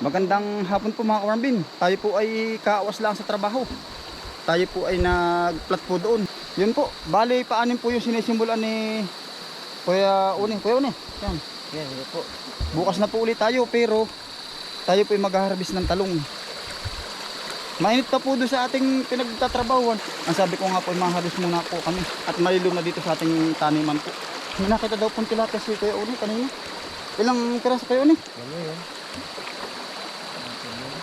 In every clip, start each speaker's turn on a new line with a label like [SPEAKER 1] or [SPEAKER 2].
[SPEAKER 1] Magandang hapon po mga kawarmbin. Tayo po ay kaawas lang sa trabaho. Tayo po ay nag-plat po doon. Yun po, bali paanin po yung sinisimulan ni Kuya Uni. Kuya Uni, yan.
[SPEAKER 2] Yan, yun po.
[SPEAKER 1] Bukas na po ulit tayo pero tayo po ay mag-harvest ng talong. Mainit pa po doon sa ating pinagtatrabahuan. Ang sabi ko nga po, maharvest muna po kami. At malilom na dito sa ating taniman po. May nakita daw pong tilapia si Kuya Uni kanina. Ilang piraso kayo Uni?
[SPEAKER 2] Ano yun?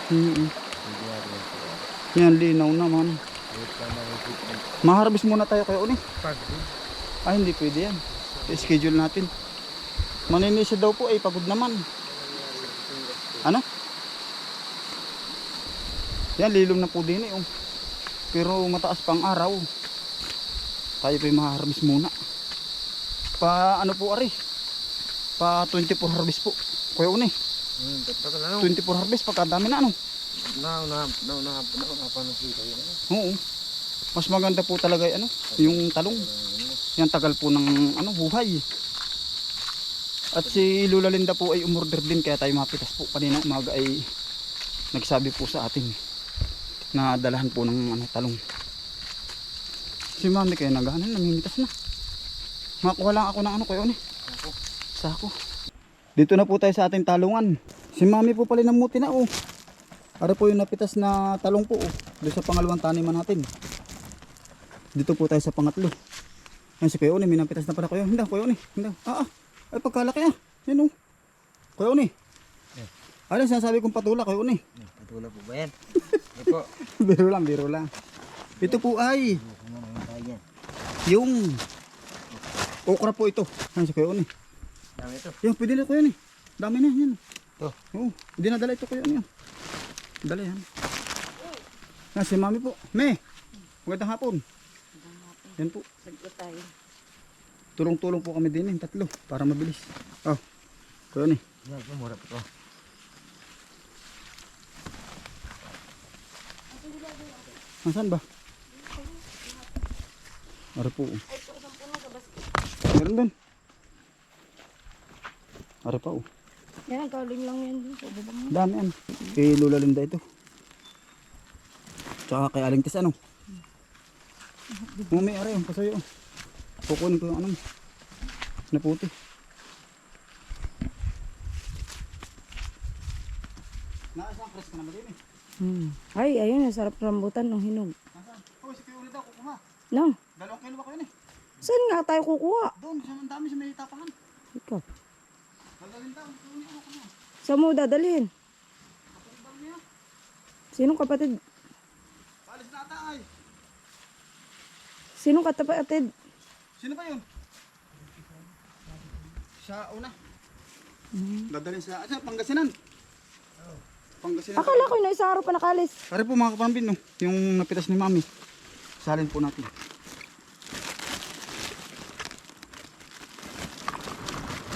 [SPEAKER 1] Mm
[SPEAKER 2] po.
[SPEAKER 1] Yan, linaw naman. Maharvest muna tayo Uni.
[SPEAKER 2] Pag
[SPEAKER 1] Ah, hindi pwede yan. I-schedule natin. Maninisi daw po, ay pagod naman. Ano? Yan, lilom na po din eh. Oh. Pero mataas pang araw. Tayo pa maharvest muna. Pa ano po ari? Pa 24 harvest po. Kuya Uni,
[SPEAKER 2] Hmm, ka na.
[SPEAKER 1] 24 harvest pagkadami na ano.
[SPEAKER 2] Na, na, na, na, na, na, pa na sila yun.
[SPEAKER 1] Oo. Mas maganda po talaga yung ano, yung talong. Yan tagal po ng ano, buhay. At si Lula Linda po ay umorder din kaya tayo mapitas po. Kanina umaga ay nagsabi po sa atin na dalahan po ng ano, talong. Si mami kaya naghanan, namimitas na. Makuha lang ako ng ano kayo ni. Sako. Dito na po tayo sa ating talungan. Si mami po pala namuti na oh. Para po yung napitas na talong po oh. Doon sa pangalawang taniman natin. Dito po tayo sa pangatlo. Yan si Kuya Oni, may napitas na pala Kuya. Hindi, Kuya Oni. Hindi. Ah, ah. Ay, pagkalaki ah. Yan oh. Kuya Oni. Ano sinasabi kong patula, Kuya Oni?
[SPEAKER 2] Patulog po ba yan? Ito
[SPEAKER 1] biro lang, biro lang. Ito po ay
[SPEAKER 2] yung
[SPEAKER 1] okra po ito. Yan si Kuya Oni.
[SPEAKER 2] Dami ito.
[SPEAKER 1] Yan, pwede na Kuya Oni. Dami na, yan.
[SPEAKER 2] Ito.
[SPEAKER 1] Oo, hindi na dala ito Kuya Oni. yan. Dala yan. Yan si Mami po. Me, magandang hapon. Yan po.
[SPEAKER 3] Saglit tayo.
[SPEAKER 1] Tulong-tulong po kami din eh, tatlo, para mabilis. Oh, kuya ni.
[SPEAKER 2] Yan, ito, mura po ito.
[SPEAKER 1] Nasaan ba? Ara po. Meron doon. Ara pa oh.
[SPEAKER 3] Yan, galing lang yan.
[SPEAKER 1] Dami ano. Kay Lola Linda ito. Tsaka kay Aling Tis ano. Mami, ara yung pasoyo. oh. Kukunin ko yung ano. Na puti. Naasang press ka naman din eh.
[SPEAKER 3] Hmm. Ay, ayun, sarap rambutan ng hinog.
[SPEAKER 1] Nasaan? Oh, si Kuya Uli daw kukuha.
[SPEAKER 3] No,
[SPEAKER 1] Dalawang kilo ba kayo ni?
[SPEAKER 3] saan nga tayo kukuha?
[SPEAKER 1] Doon, sa ang dami sa may tapahan.
[SPEAKER 3] Ikaw.
[SPEAKER 1] Dadalhin daw, ito yung ano ko na.
[SPEAKER 3] Saan mo dadalhin? Sinong kapatid?
[SPEAKER 1] Paalis na ay.
[SPEAKER 3] Sinong kapatid?
[SPEAKER 1] Sino ba yun? Sa una. Dadalhin sa, asa, Pangasinan. Pangasinan.
[SPEAKER 3] Akala ko na isang araw pa nakalis.
[SPEAKER 1] Pare po mga kapambin, no? yung napitas ni mami. Salin po natin.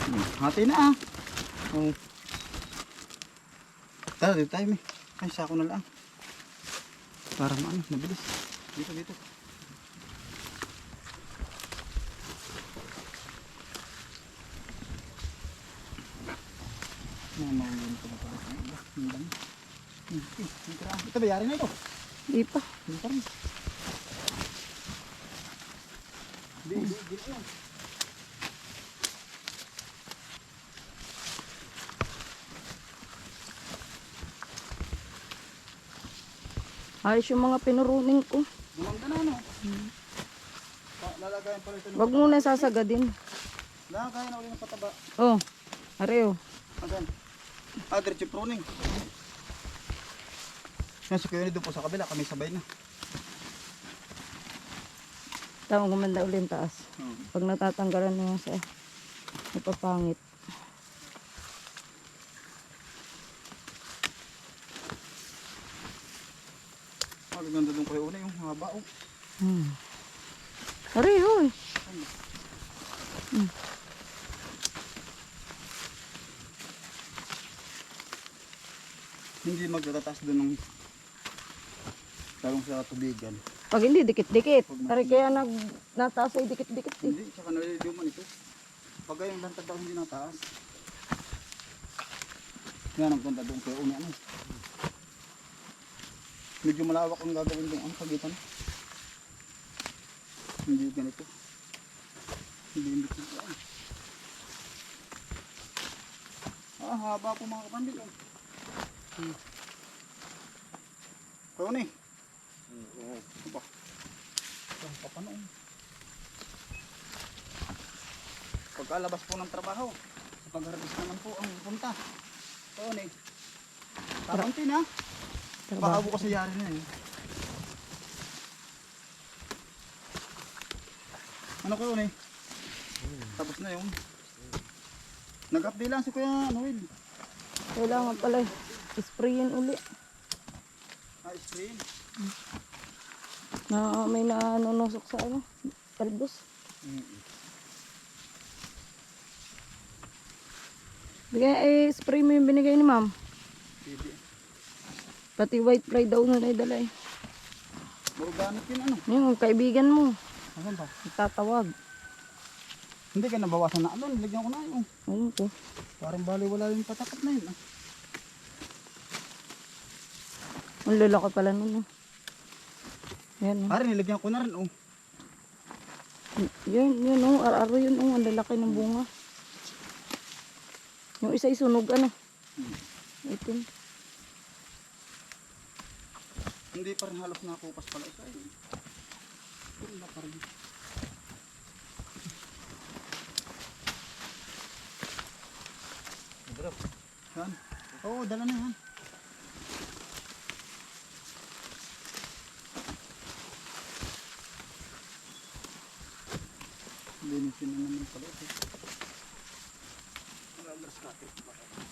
[SPEAKER 1] Hmm, Hati na ah. Oh. Tara, dito tayo, may. Ay, sako na lang. Para maano, mabilis. Dito, dito. Mga mahulun ko na pala. Ay, iba. Ang dami. Hmm, eh. Ito, bayari na ito.
[SPEAKER 3] Di pa.
[SPEAKER 1] Hindi pa rin. Hindi, hindi, hindi
[SPEAKER 3] Ayos yung mga pinuruning ko.
[SPEAKER 1] Gumanda na, no? Pa- Lalagayan pala ito. ng-
[SPEAKER 3] Wag muna sasagadin.
[SPEAKER 1] Lalagayan na ulit ng pataba.
[SPEAKER 3] Oh, areo.
[SPEAKER 1] Agan. Ah, diretso pruning. Si Kuya doon po sa kabila. Kami sabay na.
[SPEAKER 3] Tama gumanda ulit yung taas.
[SPEAKER 1] Hmm.
[SPEAKER 3] Pag natatanggalan na yung sa napapangit.
[SPEAKER 1] Ganda doon Kuya Una yung haba, oh.
[SPEAKER 3] Hmm. Areo eh.
[SPEAKER 1] Hindi magtataas doon ng talong sa tubigan.
[SPEAKER 3] Pag hindi, dikit-dikit. Tari kaya nag, nataas ay dikit-dikit eh.
[SPEAKER 1] Hindi, tsaka naliliduman ito. Pag yung lantad daw hindi nataas. Yan ang ganda doon kaya uni ano. Medyo malawak ang gagawin doon ang pagitan. Hindi ganito. Hindi hindi ito. Ah, haba po mga kapandil. Oh. Hmm. Tony. Aba. Ang papanoon. Pagkalabas po ng trabaho, sa pag-harvest naman po ang punta. Tony. Kakunti na. Baka
[SPEAKER 3] Trabaho.
[SPEAKER 1] bukas yari na eh. Ano ko yun eh? Tapos na yun. Nag-update lang si Kuya Noel.
[SPEAKER 3] Kailangan pala eh. Sprayin uli.
[SPEAKER 1] Ah, screen.
[SPEAKER 3] Na may nanunusok sa ano. Talbos. Bigay eh, spray mo yung binigay ni ma'am.
[SPEAKER 1] Pwede.
[SPEAKER 3] Pati white fly daw na naidala eh.
[SPEAKER 1] Organic yun ano.
[SPEAKER 3] Yung kaibigan mo,
[SPEAKER 1] Asan ba?
[SPEAKER 3] tatawag.
[SPEAKER 1] Hindi ka nabawasan na ano. Nilagyan ko na yun.
[SPEAKER 3] Ayun ko.
[SPEAKER 1] Parang bali wala yung patakat na yun. Ah.
[SPEAKER 3] Ang lalaki pala nun. oh. Yan. oh.
[SPEAKER 1] Parang nilagyan ko na rin oh.
[SPEAKER 3] Yun, yun oh. Ar-aro yun oh. Ang lalaki ng bunga. Yung isa isunog ano. Ito.
[SPEAKER 1] Hindi pa rin halos nakupas pala isa eh. Wala pa rin.
[SPEAKER 2] Bro,
[SPEAKER 1] Yan. Oo, dala na yan. Linisin na naman pala ito.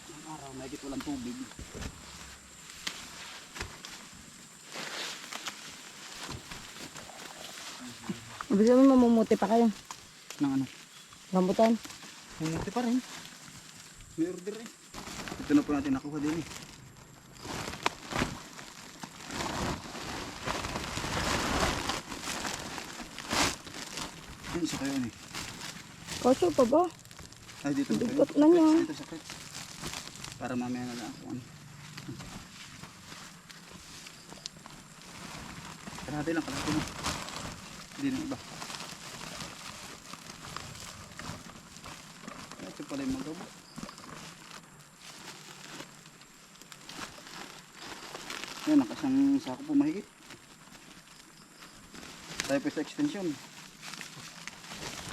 [SPEAKER 1] Ang araw, mahigit walang tubig.
[SPEAKER 3] Ibig sabihin mamumuti pa kayo.
[SPEAKER 1] Nang ano?
[SPEAKER 3] Rambutan.
[SPEAKER 1] Humuti pa rin. May order eh. Ito na po natin nakuha din eh. Yan, isa kayo eh.
[SPEAKER 3] Kaso pa ba?
[SPEAKER 1] Ay, dito na kayo.
[SPEAKER 3] na niya.
[SPEAKER 1] Dito sa. Para mamaya na lang kung ano. Kalahati lang, kalahati lang. Na iba. Ito pala yung magawa. Yan, nakasang sako po mahigit. Tayo po sa extension.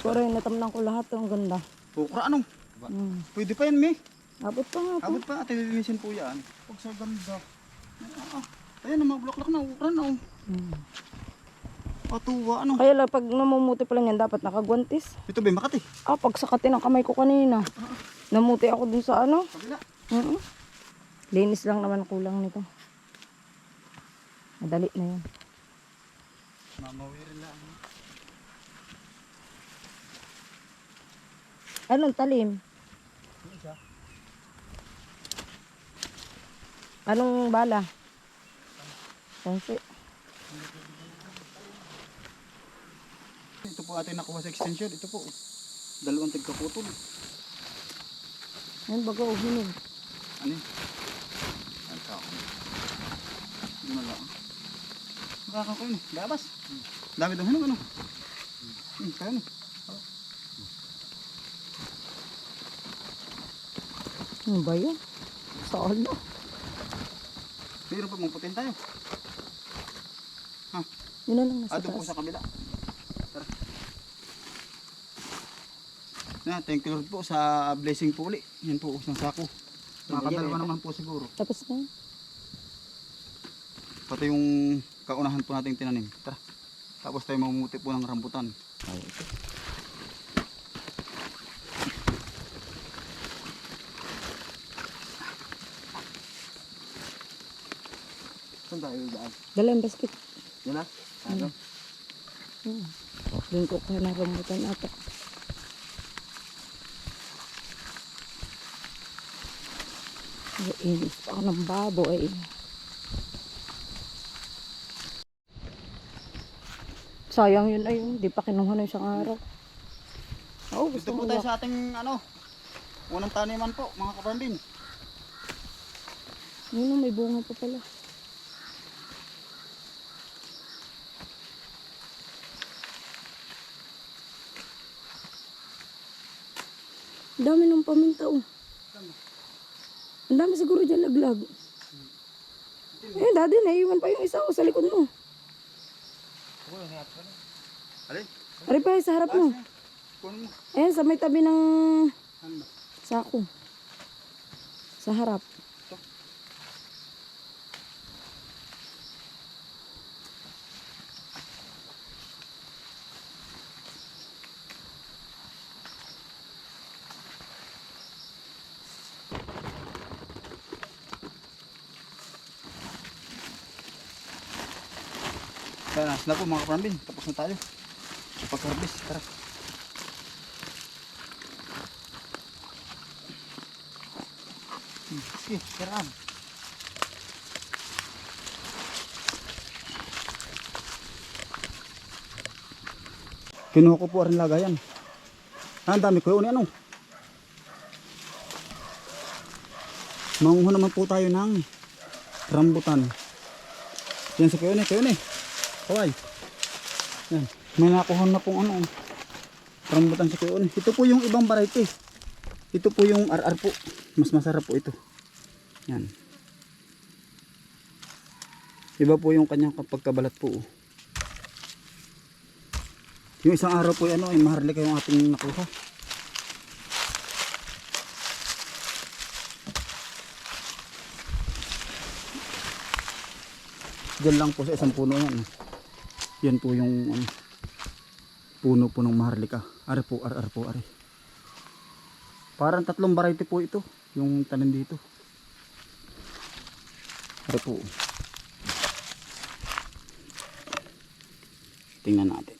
[SPEAKER 3] Pero natamnan ko lahat. Ang ganda.
[SPEAKER 1] Pukra anong?
[SPEAKER 3] Hmm.
[SPEAKER 1] Pwede pa yan, me.
[SPEAKER 3] Abot pa nga po.
[SPEAKER 1] Abot pa, ate lilinisin po yan. Pag sa ganda. Ah, ayan, ang mga bulaklak na, ukra na. Oh.
[SPEAKER 3] Hmm.
[SPEAKER 1] Patuwa, ano.
[SPEAKER 3] Kaya lang, pag namumuti pa lang yan, dapat nakagwantis.
[SPEAKER 1] Ito ba, Makati?
[SPEAKER 3] Ah, pag sakatin ang kamay ko kanina. Namuti ako dun sa ano.
[SPEAKER 1] Kabila.
[SPEAKER 3] Mm Linis lang naman kulang nito. Madali na yan.
[SPEAKER 1] Mamawirin lang.
[SPEAKER 3] Anong talim?
[SPEAKER 1] Ano?
[SPEAKER 3] Anong bala? Pansi.
[SPEAKER 1] Ito po atin nakuha sa extension. Ito po. Dalawang tigkaputol.
[SPEAKER 3] Yan baga o hinog.
[SPEAKER 1] Ano yun? Ay. Hindi na lang. Makakakuin. Gabas. Dami daw hinog, ano? Hmm, kaya mo.
[SPEAKER 3] Ano ba yun? Saan na?
[SPEAKER 1] Mayroon pa mong putin tayo.
[SPEAKER 3] Yun na lang nasa
[SPEAKER 1] Ah, doon po
[SPEAKER 3] taas.
[SPEAKER 1] sa kabila. Na, thank you Lord po sa blessing po uli. Yan po, isang sako. Makakadalawa naman po siguro.
[SPEAKER 3] Tapos na.
[SPEAKER 1] Pati yung kaunahan po nating tinanim. Tara. Tapos tayo mamumuti po ng rambutan. Saan tayo daan?
[SPEAKER 3] Dala yung basket.
[SPEAKER 1] Yan na? Ano?
[SPEAKER 3] Hmm. Doon ko kaya ng rambutan ata. Inis pa ako ng babo eh. Sayang yun ay, di pa kinuha na isang araw. Oo, gusto mo
[SPEAKER 1] po tayo sa ating ano, unang taniman po, mga kapandin.
[SPEAKER 3] Ayun, may bunga pa pala. Dami ng paminta, oh. Ang dami siguro dyan laglag. Eh, dati naiwan pa yung isa oh, sa likod mo.
[SPEAKER 1] Alin?
[SPEAKER 3] Ari pa sa harap mo.
[SPEAKER 1] Mo.
[SPEAKER 3] Ayan, sa may tabi ng
[SPEAKER 1] ba?
[SPEAKER 3] sako. Sa harap.
[SPEAKER 1] Nas na po mga kaparambin. Tapos na tayo. Pag-harvest. Tara. Hmm, Sige, karaan. Kinuha ko po rin lagayan. Ah, ang dami ko yun. Ano? Manguha naman po tayo ng rambutan. Yan sa kayo ni, kayo ni. Kaway. Yan. May nakuha na pong ano. Rambutan sa kayo ni. Ito po yung ibang variety. Ito po yung RR po. Mas masarap po ito. Yan. Iba po yung kanyang pagkabalat po. oh. Yung isang araw po ano, ay maharlika yung ating nakuha. Diyan lang po sa isang puno yan. oh. Yan po yung ano, puno po ng maharlika. Ari po, ar, ar po, ari. Parang tatlong variety po ito. Yung tanim dito. Ari po. Tingnan natin.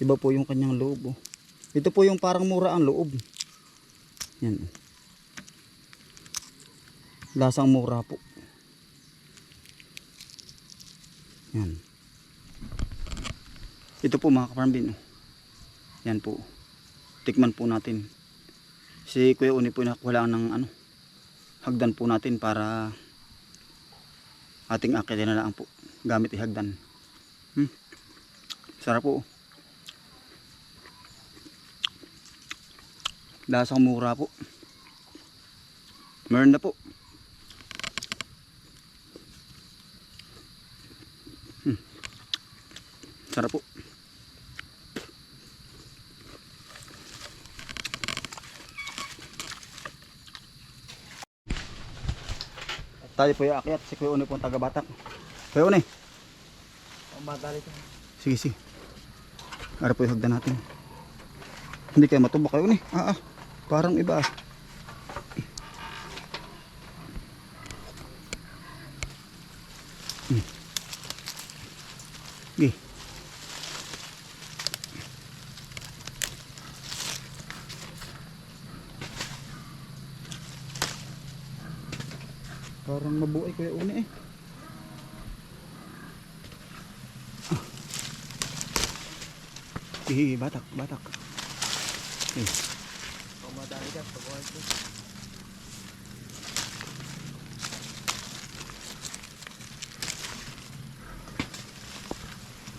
[SPEAKER 1] Iba po yung kanyang loob. Oh. Ito po yung parang mura ang loob. Yan. Lasang mura po. Yan. Ito po mga kaparambin. oh. Yan po. Tikman po natin. Si Kuya Uni po nakuha lang ng ano, hagdan po natin para ating akitin na lang po. Gamit ihagdan. Hmm. Sarap po. Lasang mura po. Meron na po. Sarap po. Tayo po yung akyat. Si Kuya Uni po ang taga-batak. Kuya
[SPEAKER 2] madali ko.
[SPEAKER 1] Sige, sige. Ara po yung hagdan natin. Hindi kayo matubak kayo ni. Ah, ah. Parang iba ah. Parang mabuhay kuya uni eh. Sige, batak, batak. Eh,
[SPEAKER 2] Ang madali ka. Pagkuhan ko.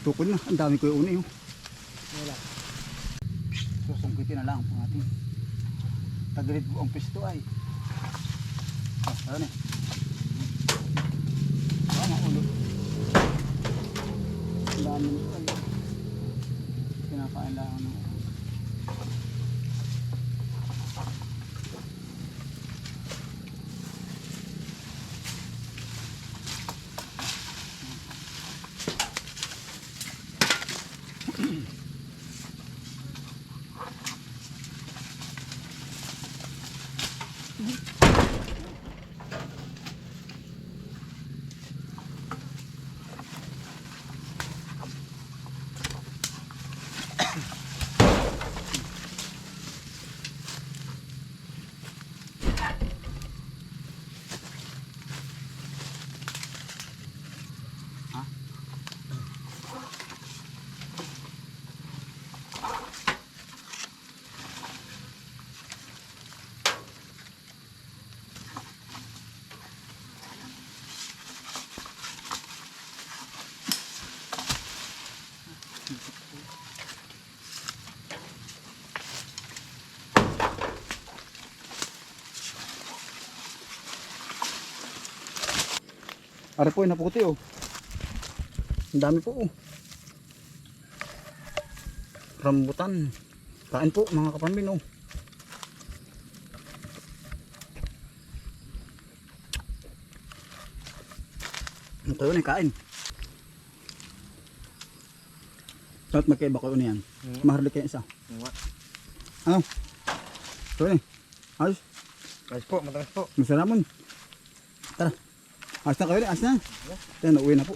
[SPEAKER 1] tukol na. Ang dami ko yung uni. Oh.
[SPEAKER 2] Wala.
[SPEAKER 1] Susungkitin na lang po natin. Tagilid po ang pisto ay. Ah, ano eh. namin ito ay kinakailangan ng Mm-hmm. Ari po, naputi oh. Ang dami po oh. Rambutan. Kain po mga kapambin oh. Ito yun eh, kain. Dapat magkaiba ko yun yan. Maharlik kayo isa.
[SPEAKER 2] Nga.
[SPEAKER 1] Ano? Ito yun eh. Ayos.
[SPEAKER 2] Guys po, matagas po.
[SPEAKER 1] Masarap mo. Tara. Ayos na kayo. Ayos na. Nauwi na po.